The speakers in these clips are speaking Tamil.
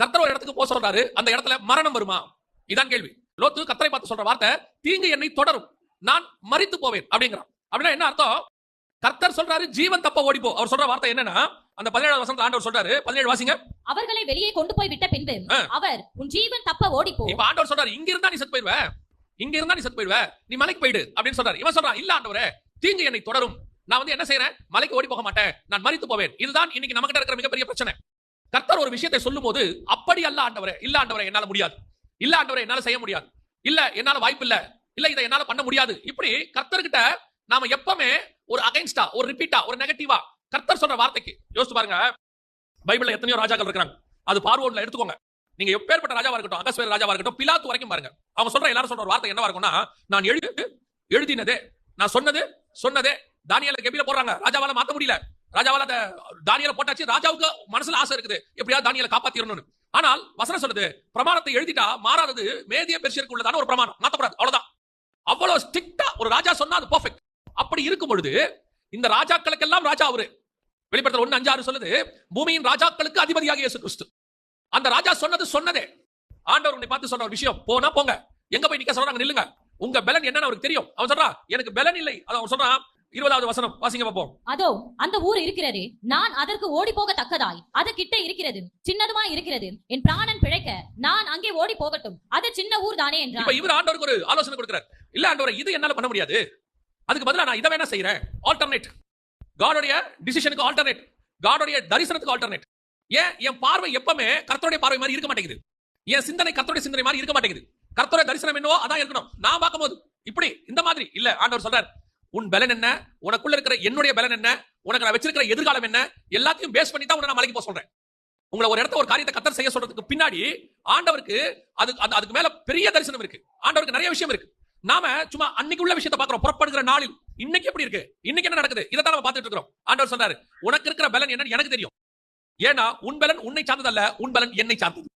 கர்த்தர் ஒரு இடத்துக்கு போக சொல்றாரு. அந்த இடத்துல மரணம் வருமா? இதான் கேள்வி. லோத்து கர்த்தரை பார்த்து சொல்ற வார்த்தை தீங்கு என்னை தொடரும். நான் மரித்து போவேன் அப்படிங்கிறான். அப்படின்னா என்ன அர்த்தம்? கர்த்தர் சொல்றாரு ஜீவன் தப்ப ஓடிப்போ அவர் சொல்ற வார்த்தை என்னன்னா அந்த பதினேழாவது வசனத்துல ஆண்டவர் சொல்றாரு. பதினேழு வாசிங்க. அவர்களை வெளியே கொண்டு போய் விட்ட பின்பு. அவர் உன் ஜீவன் தப்ப ஓடிப்போ இப்ப ஆண்டவர் சொல்றாரு இங்க இருந்தா நீ செத்து போயிடுவ இங்க இருந்தா நீ செத்து போயிடுவ நீ மலைக்கு போயிடு. அப்படின்னு சொல்றாரு. இவன் சொல்றான் இல்ல ஆண்டவரே தீங்கு என்னை தொடரும். நான் வந்து என்ன செய்யறேன் மலைக்கு ஓடி போக மாட்டேன். நான் மரித்து போவேன். இதுதான் இன்னைக்கு நமக்கிட்ட இருக்கிற மிகப்பெரிய பிரச்சனை. கர்த்தர் ஒரு விஷயத்தை சொல்லும் போது அப்படி அல்ல ஆண்டவரே இல்ல ஆண்டவரே என்னால முடியாது. இல்ல ஆண்டவரே என்னால செய்ய முடியாது. இல்ல என்னால வாய்ப்பு இல்ல. இல்ல இதை என்னால பண்ண முடியாது. இப்படி கர்த்தர்கிட்ட நாம எப்பவுமே ஒரு அகைன்ஸ்டா ஒரு ரிப்பீட்டா ஒரு நெகட்டிவா கர்த்தர் சொல்ற வார்த்தைக்கு யோசிச்சு பாருங்க. பைபிள்ல எத்தனையோ ராஜாக்கள் இருக்காங்க அது பார்வோட்ல எடுத்துக்கோங்க. நீங்க எப்பேற்பட்ட ராஜாவா இருக்கட்டும் அகஸ்வேர் ராஜாவா இருக்கட்டும் பிலாத்து வரைக்கும் பாருங்க. அவங்க சொல்ற எல்லாரும் சொல்ற ஒரு வார்த்தை என்னவா இருக்கும்னா நான் எழுதி எழுதினதே நான் சொன்னது சொன்னதே தானியல கெபில போடுறாங்க. ராஜாவால மாத்த முடியல. ராஜாவால் அந்த தானியல போட்டாச்சு. ராஜாவுக்கு மனசுல ஆசை இருக்குது. எப்படியாவது தானியலை காப்பாத்திரணும்னு. ஆனால் வசனம் சொல்லுது பிரமாணத்தை எழுதிட்டா மாறாதது மேதிய பெருசிற்கு உள்ளதான ஒரு பிரமாணம். மாத்தக்கூடாது அவ்வளவுதான். அவ்வளவு ஸ்ட்ரிக்டா ஒரு ராஜா சொன்னா அது பர்ஃபெக்ட் அப்படி இருக்கும் பொழுது இந்த ராஜாக்களுக்கெல்லாம் ராஜா அவரு. வெளிப்படுத்தல் ஒன்னு அஞ்சாறு சொல்லுது பூமியின் ராஜாக்களுக்கு அதிபதியாக இயேசு கிறிஸ்து. அந்த ராஜா சொன்னது சொன்னதே. ஆண்டவர் உன்னை பார்த்து சொன்ன ஒரு விஷயம். போனா போங்க. எங்க போய் நிக்க சொல்றாங்க நில்லுங்க. உங்க பலன் என்னன்னு அவருக்கு தெரியும். அவன் சொல்றான் எனக்கு பலன் இல்லை. அவன் சொல்றான் இருபதாவது வசனம் வாசிங்க பார்ப்போம். அதோ அந்த ஊர் இருக்கிறது. நான் அதற்கு ஓடி போக தக்கதாய் அது கிட்ட இருக்கிறது. சின்னதுமா இருக்கிறது. என் பிராணன் பிழைக்க நான் அங்கே ஓடி போகட்டும் அது சின்ன ஊர் தானே இப்ப என்றான் இவர் ஆண்டவருக்கு ஒரு ஆலோசனை கொடுக்கிறார். இல்ல ஆண்டவரை இது என்னால பண்ண முடியாது. அதுக்கு பதிலா நான் இதை வேணா செய்யறேன் ஆல்டர்னேட் காடோடைய டிசிஷனுக்கு ஆல்டர்னேட் காடோடைய தரிசனத்துக்கு ஆல்டர்னேட் ஏன்? என் பார்வை எப்பவுமே கர்த்தருடைய பார்வை மாதிரி இருக்க மாட்டேங்குது. என் சிந்தனை கர்த்தருடைய சிந்தனை மாதிரி இருக்க மாட்டேங்குது. கர்த்தருடைய தரிசனம் என்னவோ அதான் இருக்கணும். நான் பார்க்கும்போது இப்படி இந்த மாதிரி. இல்ல ஆண்டவர் சொல்றார் உன் பலன் என்ன? உனக்குள்ள இருக்கிற என்னுடைய பலன் என்ன? உனக்கு நான் வச்சிருக்கிற எதிர்காலம் என்ன? எல்லாத்தையும் பேஸ் பண்ணி தான் உன்னை நான் மலைக்கு போக சொல்றேன். உங்களை ஒரு இடத்த ஒரு காரியத்தை கத்தர் செய்ய சொல்றதுக்கு பின்னாடி ஆண்டவருக்கு அது அது- அதுக்கு மேல பெரிய தரிசனம் இருக்கு. ஆண்டவருக்கு நிறைய விஷயம் இருக்கு. நாம சும்மா அன்னைக்கு உள்ள விஷயத்தை பாக்குறோம் புறப்படுகிற நாளில் இன்னைக்கு எப்படி இருக்கு? இன்னைக்கு என்ன நடக்குது? இதை தான் நம்ம பார்த்துட்டு இருக்கிறோம். ஆண்டவர் சொன்னாரு உனக்கு இருக்கிற பலன் என்னன்னு எனக்கு தெரியும். ஏன்னா உன் பலன் உன்னை சார்ந்ததல்ல உன் பலன் என்னை சார்ந்தது.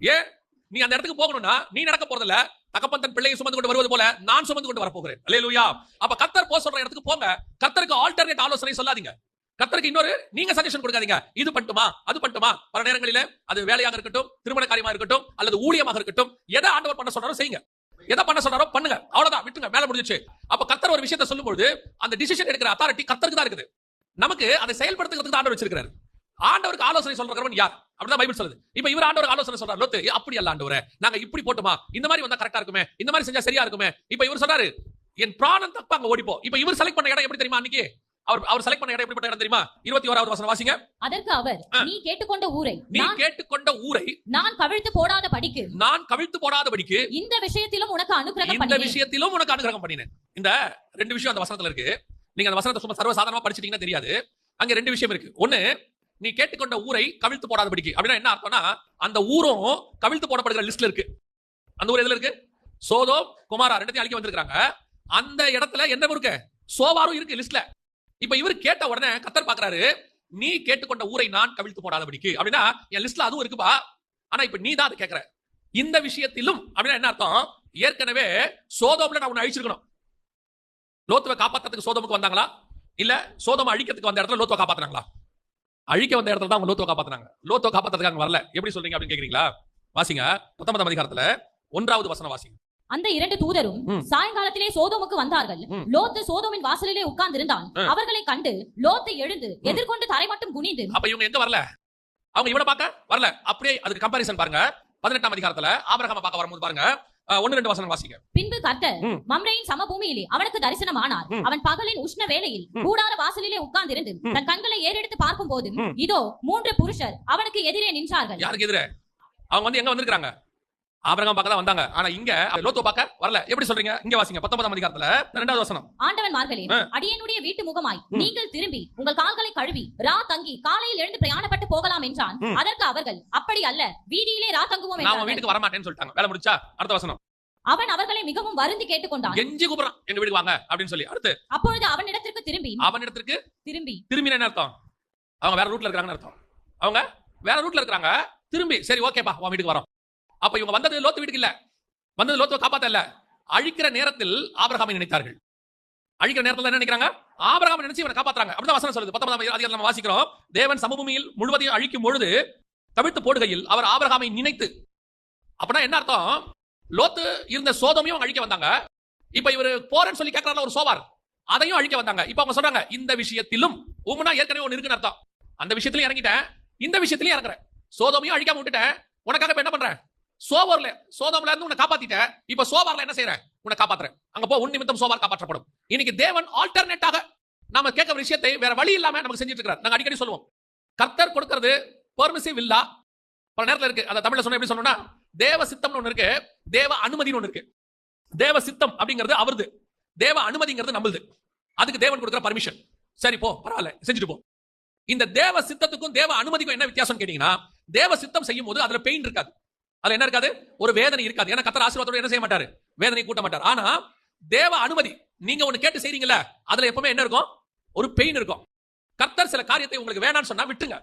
ஏன்? நீ அந்த இடத்துக்கு போகணும்னா நீ நடக்க போறதில்ல. தகப்பன் தன் பிள்ளையை சுமந்து கொண்டு வருவது போல நான் சுமந்து கொண்டு வரப்போகிறேன். அல்லேலூயா அப்ப கத்தர் போ சொல்ற இடத்துக்கு போங்க. கத்தருக்கு ஆல்டர்னேட் ஆலோசனை சொல்லாதீங்க. கத்தருக்கு இன்னொரு நீங்க சஜஷன் கொடுக்காதீங்க. இது பண்ணட்டுமா அது பண்ணட்டுமா பல நேரங்களில அது வேலையாக இருக்கட்டும் திருமண காரியமா இருக்கட்டும் அல்லது ஊழியமாக இருக்கட்டும் எதை ஆண்டவர் பண்ண சொல்றாரோ செய்யுங்க. எதை பண்ண சொல்றாரோ பண்ணுங்க. அவ்வளவுதான் விட்டுங்க வேலை முடிஞ்சிச்சு. அப்ப கத்தர் ஒரு விஷயத்த சொல்லும்போது அந்த டிசிஷன் எடுக்கிற அத்தாரிட்டி கத்தருக்கு தான் இருக்குது. நமக்கு அதை செயல்படுத்துறதுக்கு தான் ஆண்டவர் வச்சிருக்காரு ஆண்டவருக்கு ஆலோசனை சொல்றவன் யார்? அப்படிதான் பைபிள் சொல்லுது. இப்ப இவர் ஆண்டவருக்கு ஆலோசனை சொல்றாரு. லோத்து "ஏ, அப்படி அல்ல ஆண்டவரே நாங்க இப்படி போட்டுமா? இந்த மாதிரி வந்தா கரெக்டா இருக்குமே? இந்த மாதிரி செஞ்சா சரியா இருக்குமே? இப்ப இவர் சொல்றாரு என் பிராணம் தப்ப அங்க ஓடிப்போ. இப்ப இவர் செலக்ட் பண்ண இடம் எப்படி தெரியுமா அன்னைக்கு? அவர் அவர் செலக்ட் பண்ண இடம் எப்படிப்பட்ட இடம் தெரியுமா? இருபத்தி ஓராவது வசனம் வாசிங்க. அதற்கு அவர். நீ கேட்டுக்கொண்ட ஊரை நீ கேட்டுக்கொண்ட ஊரை நான் கவிழ்த்து போடாத படிக்கு. நான் கவிழ்த்து போடாதபடிக்கு இந்த விஷயத்திலும் உனக்கு அனுகிரகம் இந்த விஷயத்திலும் உனக்கு அனுகிரகம் பண்ணினேன். இந்த ரெண்டு விஷயம் அந்த வசனத்துல இருக்கு. நீங்க அந்த வசனத்தை சும்மா சர்வசாதாரணமா படிச்சிட்டீங்கன்னா தெரியாது. அங்க ரெண்டு விஷயம் இருக்கு. ஒண்ணு நீ கேட்டுக்கொண்ட ஊரை கவிழ்த்து போடாதபடிக்கு. அப்படின்னா என்ன அர்த்தம்னா அந்த ஊரும் கவிழ்த்து போடப்படுகிற லிஸ்ட்ல இருக்கு. அந்த ஊர் எதுல இருக்கு? சோதோ குமாரா ரெண்டத்தையும் அழிக்க வந்திருக்காங்க அந்த இடத்துல என்ன இருக்கு? சோவாரும் இருக்கு லிஸ்ட்ல இப்ப இவர் கேட்ட உடனே கத்தர் பாக்குறாரு நீ கேட்டுக்கொண்ட ஊரை நான் கவிழ்த்து போடாதபடிக்கு. அப்படின்னா என் லிஸ்ட்ல அதுவும் இருக்குப்பா. ஆனா இப்ப நீ தான் அதை கேட்கற இந்த விஷயத்திலும் அப்படின்னா என்ன அர்த்தம்? ஏற்கனவே சோதோம்ல நான் உன்னை அழிச்சிருக்கணும். லோத்துவை காப்பாத்துறதுக்கு சோதமுக்கு வந்தாங்களா? இல்ல சோதம அழிக்கிறதுக்கு வந்த இடத்துல லோத்துவை காப்பாத்துனாங்களா? அழிக்க வந்த இடத்துல தான் லோத்துவை காப்பாத்துனாங்க. லோத்துவை காப்பாத்துறதுக்கு வரல. எப்படி சொல்றீங்க அப்படின்னு கேக்குறீங்களா? வாசிங்க. பத்தொன்பதாம் அதிகாரத்துல ஒன்றாவது வசனம் வாசிங்க. அந்த இரண்டு தூதரும். சாயங்காலத்திலே சோதோமுக்கு வந்தார்கள். லோத்து சோதோமின் வாசலிலே உட்கார்ந்திருந்தான். ஆ. அவர்களை கண்டு லோத்து எழுந்து எதிர்கொண்டு தரை மட்டும் குனிந்து அப்ப இவங்க எங்க வரல? அவங்க இவனை பார்க்க வரல. அப்படியே அதுக்கு கம்பாரிசன் பாருங்க. பதினெட்டாம் அதிகாரத்துல ஆபரகாம பார்க்க வரும்போது பாருங்க. ஒன்னு ரெண்டு வசனம் வாசிங்க பின்பு கர்த்தர். மம்ரையின் சமபூமியிலே அவனுக்கு தரிசனமானார் ம். அவன் பகலின் உஷ்ண வேளையில். கூடார வாசலிலே உட்கார்ந்திருந்து. தன் கண்களை ஏறெடுத்து பார்க்கும் போது. இதோ மூன்று புருஷர் அவனுக்கு எதிரே நின்றார்கள் யாருக்கு எதிர அவங்க வந்து எங்க வந்திருக்காங்க ஆபரகம் பார்க்க தான் வந்தாங்க. ஆனா இங்க லோத்துவ பார்க்க வரல. எப்படி சொல்றீங்க? இங்க வாசிங்க. பத்தொன்பதாம் அதிகாரத்துல ரெண்டாவது வசனம். ஆண்டவன்மார்களே ஆ. அடியனுடைய வீட்டு முகமாய். நீங்கள் திரும்பி உங்கள் கால்களை கழுவி ரா தங்கி காலையில் எழுந்து பிரயாணப்பட்டு போகலாம் என்றான். அதற்கு அவர்கள் அப்படி அல்ல வீதியிலே ரா தங்குவோம் நான் வீட்டுக்கு வரமாட்டேன்னு சொல்லிட்டாங்க. வேலை முடிச்சா அடுத்த வசனம். அவன் அவர்களை மிகவும் வருந்தி கேட்டுக்கொண்டான். எஞ்சி கூப்பிடுறான். எங்க வீட்டுக்கு வாங்க அப்படின்னு சொல்லி. அடுத்து அப்பொழுது அவனிடத்திற்கு திரும்பி அவன் இடத்திற்கு திரும்பி. திரும்பி என்ன அர்த்தம்? அவங்க வேற ரூட்ல இருக்காங்கன்னு அர்த்தம். அவங்க வேற ரூட்ல இருக்காங்க திரும்பி சரி ஓகேப்பா உன் வீட்டுக்கு வரோம். அப்ப இவங்க வந்தது லோத்து வீட்டுக்கு இல்ல. வந்தது லோத்துவ காப்பாத்த இல்ல அழிக்கிற நேரத்தில் ஆபரகாமை நினைத்தார்கள். அழிக்கிற நேரத்தில் என்ன நினைக்கிறாங்க? ஆபிரகாமை நினைச்சு இவனை காப்பாத்துறாங்க. அப்படிதான் வசனம் சொல்லுது. பத்தொன்பதாம் அதிகாரம் நம்ம வாசிக்கிறோம். தேவன் சமபூமியில் முழுவதையும் அழிக்கும் பொழுது தவிர்த்து போடுகையில் அவர் ஆபரகாமை நினைத்து. அப்படின்னா என்ன அர்த்தம்? லோத்து இருந்த சோதமையும் அழிக்க வந்தாங்க. இப்ப இவர் போறேன்னு சொல்லி கேட்கறாரு ஒரு சோவார் அதையும் அழிக்க வந்தாங்க. இப்ப அவங்க சொல்றாங்க இந்த விஷயத்திலும் உமனா ஏற்கனவே ஒன்று இருக்குன்னு அர்த்தம். அந்த விஷயத்திலும் இறங்கிட்டேன். இந்த விஷயத்திலயும் இறங்குறேன். சோதமையும் அழிக்காம விட்டுட்டேன். உனக்காக என்ன சோவர்ல சோதம்ல இருந்து உன்னை காப்பாத்திட்டேன் இப்ப சோவார்ல என்ன செய்யற உன்னை காப்பாத்துறேன். அங்க போ உன் நிமித்தம் சோவார் காப்பாற்றப்படும். இன்னைக்கு தேவன் ஆல்டர்னேட்டாக நாம கேட்கிற விஷயத்தை வேற வழி இல்லாம நமக்கு செஞ்சுட்டு இருக்கிறார் நாங்க அடிக்கடி சொல்லுவோம். கர்த்தர் கொடுக்கறது பெர்மிசிவ் இல்லா? பல நேரத்துல இருக்கு. அந்த தமிழ்ல சொன்ன எப்படி சொல்லணும்னா தேவ சித்தம்னு ஒண்ணு இருக்கு. தேவ அனுமதின்னு ஒண்ணு இருக்கு. தேவ சித்தம் அப்படிங்கிறது அவருது. தேவ அனுமதிங்கிறது நம்மளுது. அதுக்கு தேவன் கொடுக்குற பர்மிஷன் சரி போ பரவாயில்ல செஞ்சுட்டு போ. இந்த தேவ சித்தத்துக்கும் தேவ அனுமதிக்கும் என்ன வித்தியாசம் கேட்டீங்கன்னா தேவ சித்தம் செய்யும் போது அதுல பெயின் இருக்காது. அதுல என்ன இருக்காது? ஒரு வேதனை இருக்காது. ஏன்னா கத்தர் ஆசீர்வாதத்தோட என்ன செய்ய மாட்டாரு வேதனை கூட்ட மாட்டார் ஆனா தேவ அனுமதி நீங்க ஒண்ணு கேட்டு செய்றீங்கல்ல அதுல எப்பவுமே என்ன இருக்கும்? ஒரு பெயின் இருக்கும். கர்த்தர் சில காரியத்தை உங்களுக்கு வேணாம்னு சொன்னா விட்டுங்க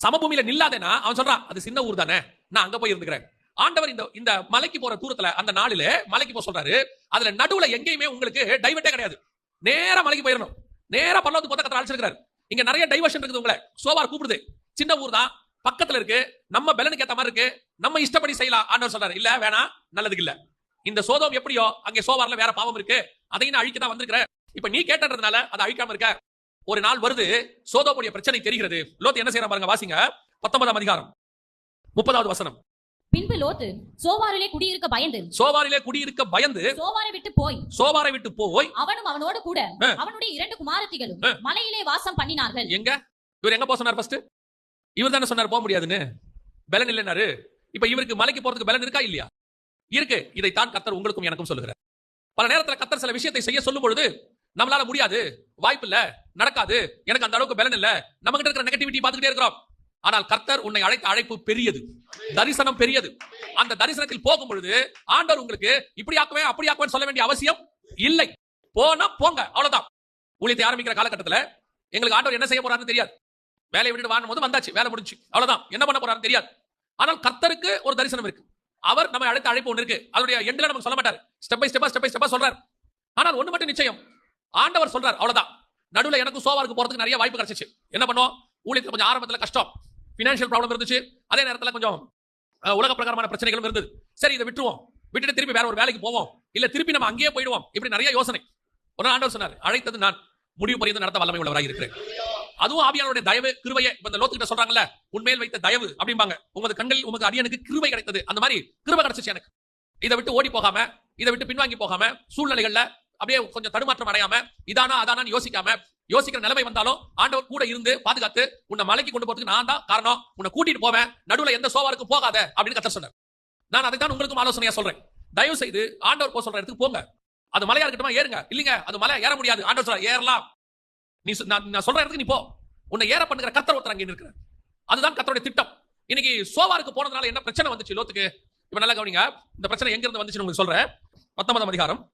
சமபூமியில நில்லாதேனா அவன் சொல்றான் அது சின்ன ஊர் தானே நான் அங்க போய் இருந்துக்கிறேன். ஆண்டவர் இந்த இந்த மலைக்கு போற தூரத்துல அந்த நாளில மலைக்கு போக சொல்றாரு. அதுல நடுவுல எங்கேயுமே உங்களுக்கு டைவர்ட்டே கிடையாது. நேரா மலைக்கு போயிடணும் நேரா பல்லவத்துக்கு போத்த கத்தர் அழைச்சிருக்காரு இங்க நிறைய டைவர்ஷன் இருக்குது உங்களை. சோவார் கூப்பிடுது. சின்ன ஊர் தான் பக்கத்துல இருக்கு. நம்ம பெலனுக்கு ஏத்த மாதிரி இருக்கு. நம்ம இஷ்டப்படி செய்யலாம். ஆண்டவர் சொல்றாரு. இல்ல வேணாம். நல்லதுக்கு இல்ல. இந்த சோதம் எப்படியோ அங்கே சோவார்ல வேற பாவம் இருக்கு. அதையும் நான் அழிக்க தான் வந்திருக்கிறேன். இப்ப நீ கேட்டதுனால அதை அழிக்காம இருக்க. ஒரு நாள் வருது சோதோமுடைய பிரச்சனை தெரிகிறது. லோத் என்ன செய்யறான் பாருங்க வாசிங்க. பத்தொன்பதாம் அதிகாரம். முப்பதாவது வசனம். பின்பு லோத்து சோவாரிலே குடியிருக்க பயந்து. சோவாரிலே குடியிருக்க பயந்து சோவாரை விட்டு போய். சோவாரை விட்டு போய் அவனும் அவனோடு கூட. அவனுடைய இரண்டு குமாரத்திகளும். மலையிலே வாசம் பண்ணினார்கள். எங்க? இவர் எங்க போக சொன்னார் ஃபர்ஸ்ட் இவர் தானே சொன்னார் போக முடியாதுன்னு. பலன் இல்லைனாரு இப்ப இவருக்கு மலைக்கு போறதுக்கு பலன் இருக்கா இல்லையா? இருக்கு. இதைத்தான் கத்தர் உங்களுக்கும் எனக்கும் சொல்லுகிறார். பல நேரத்துல கத்தர் சில விஷயத்தை செய்ய சொல்லும் பொழுது நம்மளால முடியாது. வாய்ப்பு இல்ல. நடக்காது. எனக்கு அந்த அளவுக்கு பலன் இல்ல. நம்ம கிட்ட இருக்கிற நெகட்டிவிட்டி பார்த்துக்கிட்டே இருக்கிறோம். ஆனால் கர்த்தர் உன்னை அழைத்த அழைப்பு பெரியது. தரிசனம் பெரியது. அந்த தரிசனத்தில் போகும் பொழுது ஆண்டவர் உங்களுக்கு இப்படி ஆக்குவேன் அப்படி ஆக்குவேன் சொல்ல வேண்டிய அவசியம் இல்லை. போனா போங்க. அவ்வளவுதான். ஊழியத்தை ஆரம்பிக்கிற காலகட்டத்துல எங்களுக்கு ஆண்டவர் என்ன செய்ய போறாருன்னு தெரியாது. வேலையை விட்டுட்டு வாங்கும் போது வந்தாச்சு. வேலை முடிஞ்சு. அவ்வளவுதான். என்ன பண்ண போறாரு தெரியாது. ஆனால் கர்த்தருக்கு ஒரு தரிசனம் இருக்கு. அவர் நம்ம அழைத்த அழைப்பு ஒன்று இருக்கு. அதனுடைய எண்ட்ல நமக்கு சொல்ல மாட்டார். ஸ்டெப் பை ஸ்டெப்பா ஸ்டெப் பை ஸ்டெப்பா சொல்றார். ஆனால் ஒண்ணு மட்டும் நிச்சயம். ஆண்டவர் சொல்றார். அவ்வளவுதான். நடுவுல எனக்கு சோவாருக்கு போறதுக்கு நிறைய வாய்ப்பு கிடைச்சிச்சு. என்ன பண்ணுவோம்? ஊழியத்தில் கொஞ்சம் ஆரம்பத்துல கஷ்டம். பினான்சியல் ப்ராப்ளம் இருந்துச்சு. அதே நேரத்துல கொஞ்சம் உலக பிரகாரமான பிரச்சனைகளும் இருந்தது. சரி இதை விட்டுருவோம். விட்டுட்டு திருப்பி வேற ஒரு வேலைக்கு போவோம். இல்ல திருப்பி நம்ம அங்கேயே போயிடுவோம். இப்படி நிறைய யோசனை. ஒரு நாள் ஆண்டவர் சொன்னார் அழைத்தது நான். முடிவு பரியந்து நடத்த வல்லமை உள்ளவராக இருக்கிறேன். அதுவும் ஆவியாளருடைய தயவு கிருவையை இப்ப இந்த லோத்துக்கிட்ட சொல்றாங்கல்ல உண்மையில் வைத்த தயவு அப்படிம்பாங்க. உமது கண்களில் உமக்கு அரியனுக்கு கிருவை கிடைத்தது. அந்த மாதிரி கிருவை கிடைச்சிச்சு எனக்கு. இதை விட்டு ஓடி போகாம இதை விட்டு பின்வாங்கி போகாம சூழ்நிலைகள்ல அப்படியே கொஞ்சம் தடுமாற்றம் அடையாம இதானா அதானான்னு யோசிக்காம யோசிக்கிற நிலைமை வந்தாலும் ஆண்டவர் கூட இருந்து பாதுகாத்து உன்னை மலைக்கு கொண்டு போறதுக்கு நான் தான் காரணம். உன்னை கூட்டிட்டு போவேன். நடுவுல எந்த சோவாருக்கும் போகாத அப்படின்னு கத்த சொன்னார். நான் அதை தான் உங்களுக்கும் ஆலோசனையா சொல்றேன். தயவு செய்து ஆண்டவர் போக சொல்ற இடத்துக்கு போங்க. அது மலையா இருக்கட்டுமா? ஏறுங்க. இல்லைங்க அது மலை ஏற முடியாது. ஆண்டவர் சொல்ற ஏறலாம். நீ நான் சொல்ற இடத்துக்கு நீ போ. உன்னை ஏற பண்ணுகிற கத்தர் ஒருத்தர் அங்கே இருக்கிறார் அதுதான் கத்தருடைய திட்டம். இன்னைக்கு சோவாருக்கு போனதுனால என்ன பிரச்சனை வந்துச்சு லோத்துக்கு? இப்ப நல்லா கவனிங்க. இந்த பிரச்சனை எங்க இருந்து வந்துச்சுன்னு உங்களுக்கு சொல்றேன். பத்தொன்பதாம் அதிகாரம்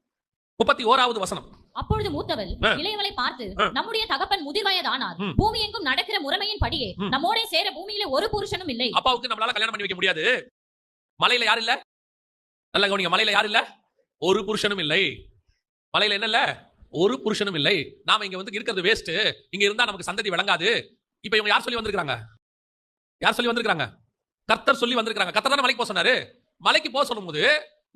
முப்பத்தி ஓராவது வசனம். அப்பொழுது மூத்தவள். இளையவளை பார்த்து. நம்முடைய தகப்பன் முதிர்வயதானார். ம். பூமி எங்கும் நடக்கிற முறைமையின் படியே. நம்மோட சேர பூமியில ஒரு புருஷனும் இல்லை. அப்பாவுக்கு நம்மளால கல்யாணம் பண்ணி வைக்க முடியாது. மலையில யார் இல்ல? நல்லா கவனிங்க. மலையில யார் இல்ல? ஒரு புருஷனும் இல்லை. மலையில என்ன இல்ல ஒரு புருஷனும் இல்லை. நாம இங்க வந்து இருக்கிறது வேஸ்ட் இங்க இருந்தா நமக்கு சந்ததி விளங்காது இப்ப இவங்க யார் சொல்லி வந்திருக்காங்க யார் சொல்லி வந்திருக்காங்க கர்த்தர் சொல்லி வந்திருக்காங்க கர்த்தர் தானே மலைக்கு போக சொன்னாரு? மலைக்கு போக சொல்லும்போது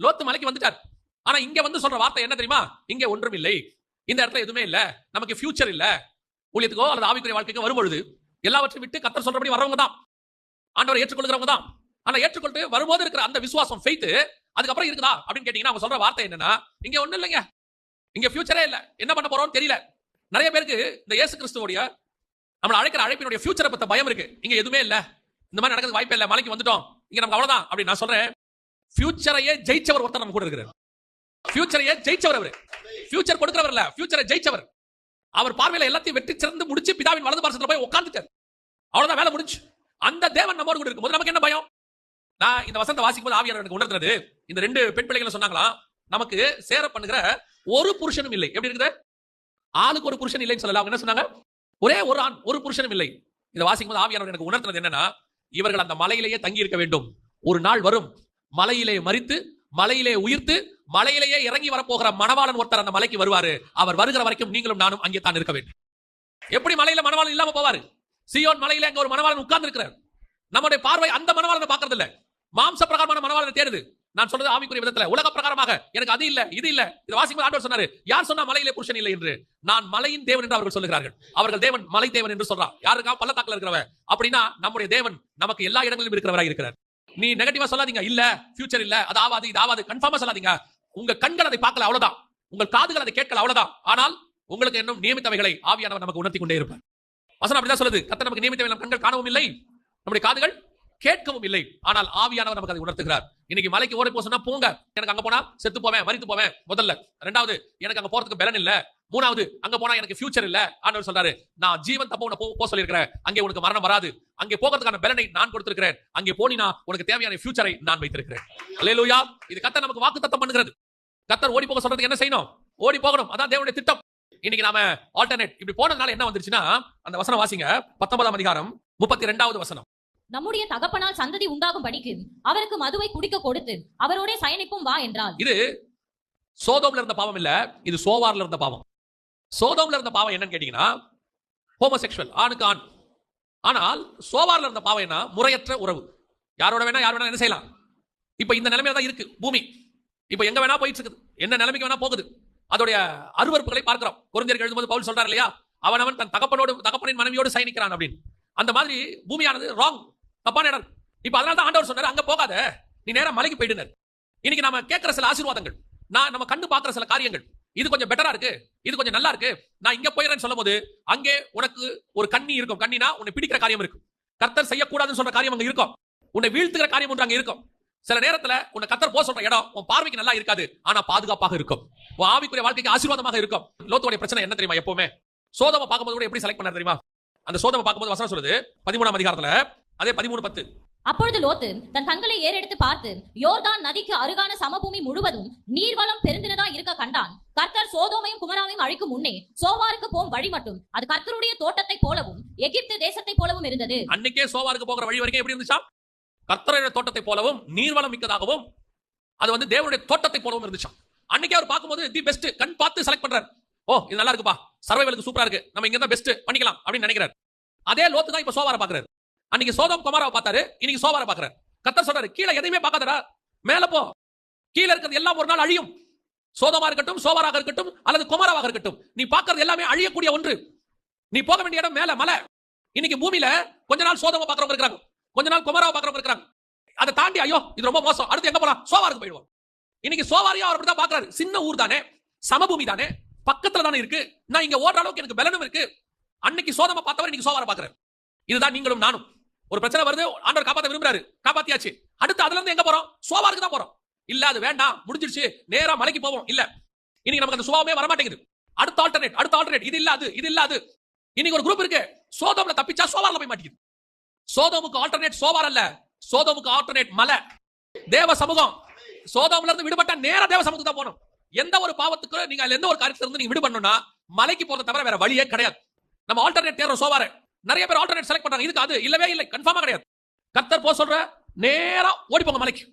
லோத்து மலைக்கு வந்துட்டார். ஆனா இங்க வந்து சொல்ற வார்த்தை என்ன தெரியுமா? இங்க ஒன்றும் இல்லை. இந்த இடத்துல எதுவுமே இல்ல. நமக்கு ஃபியூச்சர் இல்ல. ஊழியத்துக்கோ அல்லது ஆவிக்குரிய வாழ்க்கைக்கோ வரும்பொழுது எல்லாவற்றையும் விட்டு கத்தர் சொல்றபடி வரவங்க தான். ஆண்டவரை ஏற்றுக்கொள்கிறவங்க தான். ஆனா ஏற்றுக்கொண்டு வரும்போது இருக்கிற அந்த விசுவாசம் ஃபெய்த்து அதுக்கப்புறம் இருக்குதா? அப்படின்னு கேட்டீங்கன்னா அவங்க சொல்ற வார்த்தை என்னன்னா இங்க ஒண்ணு இல்லைங்க. இங்க ஃபியூச்சரே இல்ல. என்ன பண்ண போறோம்னு தெரியல. நிறைய பேருக்கு இந்த இயேசு கிறிஸ்துவோடைய நம்மள அழைக்கிற அழைப்பினுடைய ஃபியூச்சரை பத்த பயம் இருக்கு. இங்க எதுவுமே இல்ல. இந்த மாதிரி நடக்கிறது வாய்ப்பே இல்ல. மலைக்கு வந்துட்டோம். இங்க நமக்கு அவ்வளவுதான் அப்படின்னு நான் சொல்றேன். ஃபியூச்சரையே ஜெயிச்சவர் ஒருத்தர் நம்ம கூட இருக்கிறார். ஃபியூச்சரையே ஜெயிச்சவர் அவர். ஃபியூச்சர் கொடுக்கிறவர் இல்ல. ஃபியூச்சரை ஜெயிச்சவர். அவர் பார்வையில எல்லாத்தையும் வெற்றி சிறந்து முடிச்சு பிதாவின் வலது பாரசத்துல போய் உட்கார்ந்துட்டார் அவ்வளவுதான் வேலை முடிஞ்சு. அந்த தேவன் நம்மோடு கூட இருக்கும்போது நமக்கு என்ன பயம்? நான் இந்த வசந்த வாசிக்கும் போது ஆவியார் எனக்கு உணர்ந்தது இந்த ரெண்டு பெண் பிள்ளைகளை சொன்னாங்களாம் நமக்கு சேர பண்ணுகிற ஒரு புருஷனும் இல்லை. எப்படி இருக்குது? ஆளுக்கு ஒரு புருஷன் இல்லைன்னு சொல்லலாம். அவங்க என்ன சொன்னாங்க? ஒரே ஒரு ஆண் ஒரு புருஷனும் இல்லை. இதை வாசிக்கும் போது ஆவியானவர் எனக்கு உணர்த்தினது என்னன்னா இவர்கள் அந்த மலையிலேயே தங்கி இருக்க வேண்டும். ஒரு நாள் வரும் மலையிலே மறித்து மலையிலே உயிர்த்து மலையிலேயே இறங்கி வரப்போகிற மணவாளன் ஒருத்தர் அந்த மலைக்கு வருவாரு. அவர் வருகிற வரைக்கும் நீங்களும் நானும் அங்கே தான் இருக்க வேண்டும். எப்படி மலையில மணவாளன் இல்லாம போவாரு? சியோன் மலையில அங்க ஒரு மணவாளன் உட்கார்ந்து இருக்கிறார் நம்முடைய பார்வை அந்த மணவாளனை பாக்குறது இல்ல மாம்ச பிரகாரமான மணவாளனை தேடுது. நான் சொல்றது ஆவிக்குரிய விதத்துல. உலக பிரகாரமாக. எனக்கு அது இல்ல இது இல்ல. இது வாசிக்கும் ஆண்டவர் சொன்னாரு யார் சொன்னா மலையிலே புருஷன் இல்லை என்று? நான் மலையின் தேவன் என்று அவர்கள் சொல்லுகிறார்கள். அவர்கள் தேவன் மலை தேவன் என்று சொல்றான் யாருக்கா? பள்ளத்தாக்கல இருக்கிறவ அப்படின்னா நம்முடைய தேவன் நமக்கு எல்லா இடங்களிலும் இருக்கிறவராக இருக்கிறார். நீ நெகட்டிவா சொல்லாதீங்க. இல்ல ஃபியூச்சர் இல்ல. அது ஆவாது இது ஆவாது. கன்ஃபார்மா சொல்லாதீங்க. உங்க கண்கள் அதை பார்க்கல அவ்வளவுதான். உங்கள் காதுகள் அதை கேட்கல அவ்வளவுதான். ஆனால் உங்களுக்கு இன்னும் நியமித்தவைகளை ஆவியானவர் நமக்கு உணர்த்தி கொண்டே இருப்பார். வசனம் அப்படிதான் சொல்லுது. கத்த நமக்கு நியமித்தவை நம் கண்கள் காணவும் இல்லை. நம்முடைய காதுகள் கேட்கவும் இல்லை. ஆனால் ஆவியானவர் நமக்கு அதை உணர்த்துகிறார். இன்னைக்கு மலைக்கு ஓடி போக சொன்னா போங்க. எனக்கு அங்க போனா செத்து போவேன் மறித்து போவேன். முதல்ல. ரெண்டாவது எனக்கு அங்க போறதுக்கு பலன் இல்ல. மூணாவது அங்க போனா எனக்கு ஃபியூச்சர் இல்ல. ஆண்டவர் சொல்றாரு நான் ஜீவன் தப்ப உன்னை போக சொல்லியிருக்கிறேன். அங்கே உனக்கு மரணம் வராது. அங்கே போகிறதுக்கான பலனை நான் கொடுத்திருக்கிறேன். அங்கே போனினா உனக்கு தேவையான ஃபியூச்சரை நான் வைத்திருக்கிறேன். அல்லேலூயா இது கத்தர் நமக்கு வாக்கு தத்தம் பண்ணுகிறது. கத்தர் ஓடி போக சொல்றதுக்கு என்ன செய்யணும்? ஓடி போகணும். அதான் தேவனுடைய திட்டம். இன்னைக்கு நாம ஆல்டர்னேட் இப்படி போனதுனால என்ன வந்துருச்சுன்னா அந்த வசனம் வாசிங்க. பத்தொன்பதாம் அதிகாரம் முப்பத்தி ரெண்டாவது வசனம். நம்முடைய தகப்பனால் சந்ததி உண்டாகும் படிக்கு அவருக்கு மதுவை குடிக்க கொடுத்து அவரோட சயனிப்பும் வா என்றாள் இது சோதோம்ல இருந்த பாவம் இல்ல இது சோவார்ல இருந்த பாவம். சோதோம்ல இருந்த பாவம் என்னன்னு கேட்டீங்கன்னா ஹோமோசெக்சுவல் ஆணுக்கு ஆண். ஆனால் சோவார்ல இருந்த பாவம் என்ன? முறையற்ற உறவு. யாரோட வேணா யார் வேணா என்ன செய்யலாம். இப்ப இந்த நிலைமையில தான் இருக்கு பூமி. இப்ப எங்க வேணா போயிட்டு இருக்குது. என்ன நிலைமைக்கு வேணா போகுது. அதோடைய அருவருப்புகளை பார்க்கிறோம். குறிஞ்சருக்கு எழுதும்போது பவுல் சொல்றாரு இல்லையா? அவன் அவன் தன் தகப்பனோடு தகப்பனின் மனைவியோடு சயனிக்கிறான் அப்படின்னு. அந்த மாதிரி பூமியானது ராங் தப்பான இடம் இப்ப அதனால தான் ஆண்டவர் சொன்னாரு அங்க போகாத. நீ நேரம் மலைக்கு போயிடுனர். இன்னைக்கு நாம கேட்கிற சில ஆசீர்வாதங்கள் நான் நம்ம கண்டு பார்க்கிற சில காரியங்கள் இது கொஞ்சம் பெட்டரா இருக்கு இது கொஞ்சம் நல்லா இருக்கு நான் இங்க போயிடுறேன்னு சொல்லும்போது அங்கே உனக்கு ஒரு கண்ணி இருக்கும். கண்ணினா உன்னை பிடிக்கிற காரியம் இருக்கும். கர்த்தர் செய்யக்கூடாதுன்னு சொல்ற காரியம் அங்க இருக்கும். உன்னை வீழ்த்துகிற காரியம் ஒன்று அங்க இருக்கும். சில நேரத்துல உன்னை கத்தர் போக சொல்ற இடம் உன் பார்வைக்கு நல்லா இருக்காது ஆனா பாதுகாப்பாக இருக்கும். உன் ஆவிக்குரிய வாழ்க்கைக்கு ஆசீர்வாதமாக இருக்கும். லோத்துடைய பிரச்சனை என்ன தெரியுமா எப்பவுமே? சோதம பார்க்கும்போது கூட எப்படி செலக்ட் பண்ண தெரியுமா? அந்த சோதம பார்க்கும்போது வசனம் சொல்லுது பதிமூணாம் அதிகாரத்துல அதே பதிமூணு பத்து. அப்பொழுது லோத்து தன் கண்களை ஏறெடுத்து பார்த்து யோர்தான் நதிக்கு அருகான சமபூமி முழுவதும் நீர்வளம் பெருந்தினதா இருக்க கண்டான். கர்த்தர் சோதோமையும் குமராவையும் அழிக்கும் முன்னே சோவாருக்கு போம் வழி மட்டும். அது கர்த்தருடைய தோட்டத்தை போலவும் எகிப்து தேசத்தை போலவும் இருந்தது. அன்னைக்கே சோவாருக்கு போகிற வழி வரைக்கும் எப்படி இருந்துச்சா? கர்த்தருடைய தோட்டத்தை போலவும் நீர்வளம் மிக்கதாகவும் அது வந்து தேவனுடைய தோட்டத்தை போலவும் இருந்துச்சாம். அன்னைக்கே அவர் பார்க்கும்போது தி பெஸ்ட். கண் பார்த்து செலக்ட் பண்றாரு. ஓ இது நல்லா இருக்குப்பா. சர்வைவலுக்கு சூப்பரா இருக்கு. நம்ம இங்க தான் பெஸ்ட் பண்ணிக்கலாம். அப்படின்னு நினைக்கிறார். அதே லோத்து தான் இப்ப சோவார பாக்குறாரு அன்னைக்கு சோதம் குமாராவை பார்த்தாரு. இன்னைக்கு சோபார பாக்குறாரு கத்தர் சொல்றாரு கீழே எதையுமே பார்க்காதடா. மேல போ. கீழே இருக்கிறது எல்லாம் ஒரு நாள் அழியும். சோதமா இருக்கட்டும் சோவாராக இருக்கட்டும் அல்லது குமாராவாக இருக்கட்டும். நீ பார்க்கறது எல்லாமே அழியக்கூடிய ஒன்று. நீ போக வேண்டிய இடம் மேல மலை. இன்னைக்கு பூமியில கொஞ்ச நாள் சோதமா பாக்குறவங்க இருக்கிறாங்க. கொஞ்ச நாள் குமாராவை பாக்குறவங்க இருக்கிறாங்க. அதை தாண்டி ஐயோ இது ரொம்ப மோசம். அடுத்து எங்க போலாம்? சோவாருக்கு போயிடுவோம். இன்னைக்கு சோவாரியா அவர் தான் பாக்குறாரு சின்ன ஊர் தானே சமபூமி தானே பக்கத்துல தானே இருக்கு. நான் இங்க ஓடுற அளவுக்கு எனக்கு பலனும் இருக்கு. அன்னைக்கு சோதமா பார்த்தவர் இன்னைக்கு சோவார பாக்குறாரு இதுதான் நீங்களும் நானும். ஒரு பிரச்சனை வருது ஆண்டவர் காப்பாத்த விரும்புறாரு. காப்பாத்தியாச்சு. அடுத்து அதுல இருந்து எங்க போறோம்? சோபாருக்கு தான் போறோம். இல்ல அது வேண்டாம். முடிஞ்சிருச்சு. நேரா மலைக்கு போவோம். இல்ல. இன்னைக்கு நமக்கு அந்த சுபாவமே வர மாட்டேங்குது அடுத்த ஆல்டர்னேட் அடுத்த ஆல்டர்னேட் இது இல்ல அது இது இல்ல அது இன்னைக்கு ஒரு குரூப் இருக்கு. சோதோம்ல தப்பிச்சா சோவார்ல போய் மாட்டேங்குது சோதோமுக்கு ஆல்டர்னேட் சோவார் அல்ல. சோதோமுக்கு ஆல்டர்னேட் மலை. தேவ சமூகம். சோதோம்ல இருந்து விடுபட்டா நேரா தேவ சமூகத்துக்கு தான் போகணும். எந்த ஒரு பாவத்துக்கு நீங்க எந்த ஒரு காரியத்துல இருந்து நீங்க விடுபடணும்னா மலைக்கு போறத தவிர வேற வழியே கிடையாது. நம்ம ஆல்டர்னேட் தேடுறோம் சோவார. நிறைய பேர் ஆல்டர்னேட் செலக்ட் பண்றாங்க. இதுக்கு அது இல்லவே இல்லை. கன்ஃபார்மா கிடையாது. கர்த்தர் போ சொல்ற நேரா ஓடி போங்க மலைக்கு.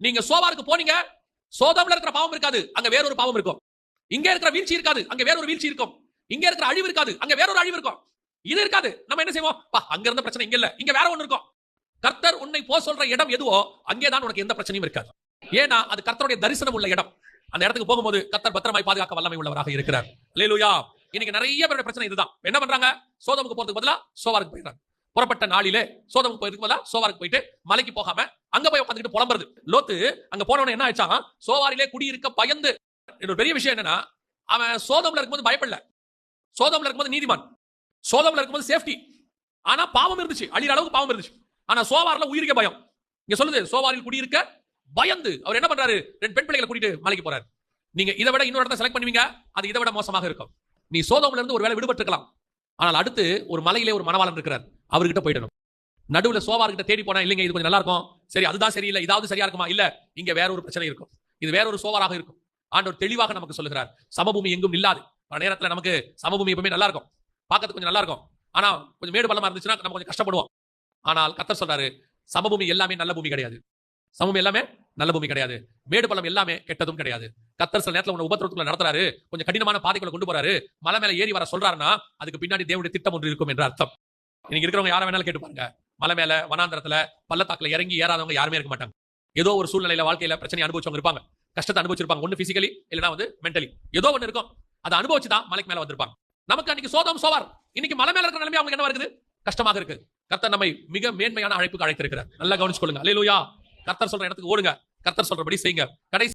நீங்க சோவாருக்கு போனீங்க சோதோம்ல இருக்கிற பாவம் இருக்காது. அங்க வேற ஒரு பாவம் இருக்கும். இங்க இருக்கிற வீழ்ச்சி இருக்காது. அங்க வேற ஒரு வீழ்ச்சி இருக்கும். இங்க இருக்கிற அழிவு இருக்காது. அங்க வேற ஒரு அழிவு இருக்கும். இது இருக்காது. நம்ம என்ன செய்வோம்? பா அங்க இருந்த பிரச்சனை இங்க இல்ல. இங்க வேற ஒண்ணு இருக்கும். கர்த்தர் உன்னை போ சொல்ற இடம் எதுவோ அங்கே தான் உனக்கு எந்த பிரச்சனையும் இருக்காது. ஏன்னா அது கர்த்தருடைய தரிசனம் உள்ள இடம். அந்த இடத்துக்கு போகும்போது கர்த்தர் பத்திரமாய் பாதுகாக்க வல்லமை உள்ளவராக இருக்கிறார். லேலுயா இன்னைக்கு நிறைய பேருடைய பிரச்சனை இதுதான். என்ன பண்றாங்க? சோதமுக்கு போறதுக்கு பதிலா சோவாருக்கு போயிடுறாங்க. புறப்பட்ட நாளிலே சோதமுக்கு போயிருக்கு பதிலா சோவாருக்கு போயிட்டு மலைக்கு போகாம அங்க போய் உட்காந்துட்டு புலம்புறது. லோத்து அங்க போனவன என்ன ஆச்சா சோவாரிலே குடியிருக்க பயந்து. ஒரு பெரிய விஷயம் என்னன்னா அவன் சோதம்ல இருக்கும்போது பயப்படல. சோதம்ல இருக்கும்போது நீதிமான். சோதம்ல இருக்கும்போது சேஃப்டி ஆனா பாவம் இருந்துச்சு. அழிகிற அளவுக்கு பாவம் இருந்துச்சு. ஆனா சோவாரில் உயிருக்கே பயம். இங்க சொல்லுது சோவாரில் குடியிருக்க பயந்து. அவர் என்ன பண்றாரு? ரெண்டு பெண் பிள்ளைகளை கூட்டிட்டு மலைக்கு போறாரு. நீங்க இதை விட இன்னொரு இடத்த செலக்ட் பண்ணுவீங்க? அது இதை விட மோசமாக இருக்கும். நீ சோதம்ல இருந்து ஒரு வேலை விடுபட்டிருக்கலாம். ஆனால் அடுத்து ஒரு மலையிலே ஒரு மணவாளன் இருக்கிறார். அவர்கிட்ட போயிடணும். நடுவுல சோவார்கிட்ட தேடி போனா இல்லைங்க இது கொஞ்சம் நல்லா இருக்கும் சரி அதுதான் சரியில்லை. இதாவது சரியா இருக்குமா? இல்ல இங்க வேற ஒரு பிரச்சனை இருக்கும். இது வேற ஒரு சோவாராக இருக்கும். ஆண்டவர் தெளிவாக நமக்கு சொல்லுகிறார். சமபூமி எங்கும் இல்லாது பல நேரத்துல நமக்கு சமபூமி எப்பவுமே நல்லா இருக்கும் பார்க்கறதுக்கு கொஞ்சம் நல்லா இருக்கும் ஆனா கொஞ்சம் மேடு பள்ளமா இருந்துச்சுன்னா நம்ம கொஞ்சம் கஷ்டப்படுவோம். ஆனால் கத்தர் சொல்றாரு சமபூமி எல்லாமே நல்ல பூமி கிடையாது. சமூகம் எல்லாமே நல்ல பூமி கிடையாது. மேடு பள்ளம் எல்லாமே கெட்டதும் கிடையாது. கத்தர் சில நேரத்துல உன்னை உபத்திரத்துல நடத்துறாரு. கொஞ்சம் கடினமான பாதைக்குள்ள கொண்டு போறாரு. மலை மேல ஏறி வர சொல்றாருன்னா அதுக்கு பின்னாடி தேவனுடைய திட்டம் ஒன்று இருக்கும் என்ற அர்த்தம். இன்னைக்கு இருக்கிறவங்க யாரை வேணாலும் கேட்டு பாருங்க. மலை மேல வனாந்திரத்துல பள்ளத்தாக்குல இறங்கி ஏறாதவங்க யாருமே இருக்க மாட்டாங்க. ஏதோ ஒரு சூழ்நிலையில வாழ்க்கையில பிரச்சனை அனுபவிச்சவங்க இருப்பாங்க. கஷ்டத்தை அனுபவிச்சிருப்பாங்க. ஒன்னு பிசிக்கலி இல்லைன்னா வந்து மென்டலி ஏதோ ஒன்னு இருக்கும். அதை அனுபவிச்சு தான் மலைக்கு மேல வந்திருப்பாங்க. நமக்கு அன்னைக்கு சோதம் சோவார். இன்னைக்கு மலை மேல இருக்கிற நிலைமை அவங்களுக்கு என்ன வருது? கஷ்டமாக இருக்கு. கர்த்தர் நம்மை மிக மேன்மையான அழைப்புக்கு அழைத்திருக்கிறார். நல்லா கவனிச்சுக்கொள்ளுங்க. அல்லேலூயா கர்த்தர் சொல்ற இடத்துக்கு ஓடுங்க. கர்த்தர் சொல்றபடி செய்யுங்க. கடைசி